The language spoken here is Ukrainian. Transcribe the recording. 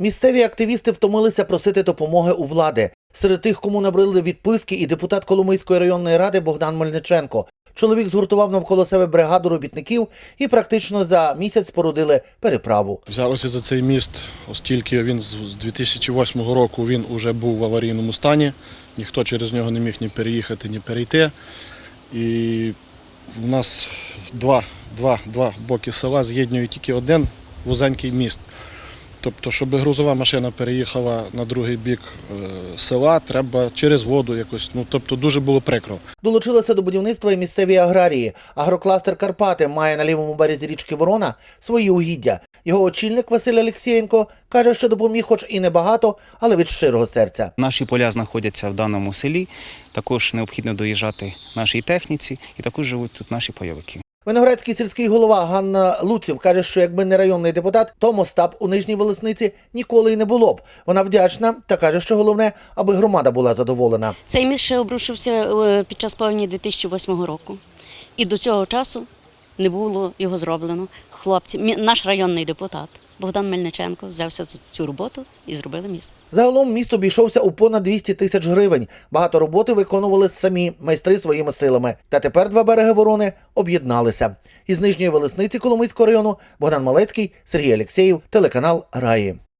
Місцеві активісти втомилися просити допомоги у влади. Серед тих, кому набрили відписки, і депутат Коломийської районної ради Богдан Мельниченко. Чоловік згуртував навколо себе бригаду робітників і практично за місяць спорудили переправу. Взялося за цей міст, оскільки він з 2008 року він вже був в аварійному стані, ніхто через нього не міг ні переїхати, ні перейти. І в нас два, два, два боки села з'єднують тільки один вузенький міст. Тобто, щоб грузова машина переїхала на другий бік е, села, треба через воду якось. Ну, тобто дуже було прикро. Долучилися до будівництва і місцеві аграрії. Агрокластер Карпати має на лівому березі річки Ворона свої угіддя. Його очільник Василь Олексієнко каже, що допоміг, хоч і небагато, але від щирого серця. Наші поля знаходяться в даному селі. Також необхідно доїжджати нашій техніці, і також живуть тут наші пайовики. Виноградський сільський голова Ганна Луців каже, що якби не районний депутат, то моста б у нижній Волосниці ніколи й не було б. Вона вдячна та каже, що головне, аби громада була задоволена. Цей міст ще обрушився е, під час повені 2008 року. І до цього часу не було його зроблено. Хлопці, наш районний депутат Богдан Мельниченко взявся за цю роботу і зробили міст. Загалом міст обійшовся у понад 200 тисяч гривень. Багато роботи виконували самі майстри своїми силами. Та тепер два береги ворони об'єдналися. Із нижньої Велесниці Коломийського району Богдан Малецький, Сергій Алєксєєв, телеканал Раї.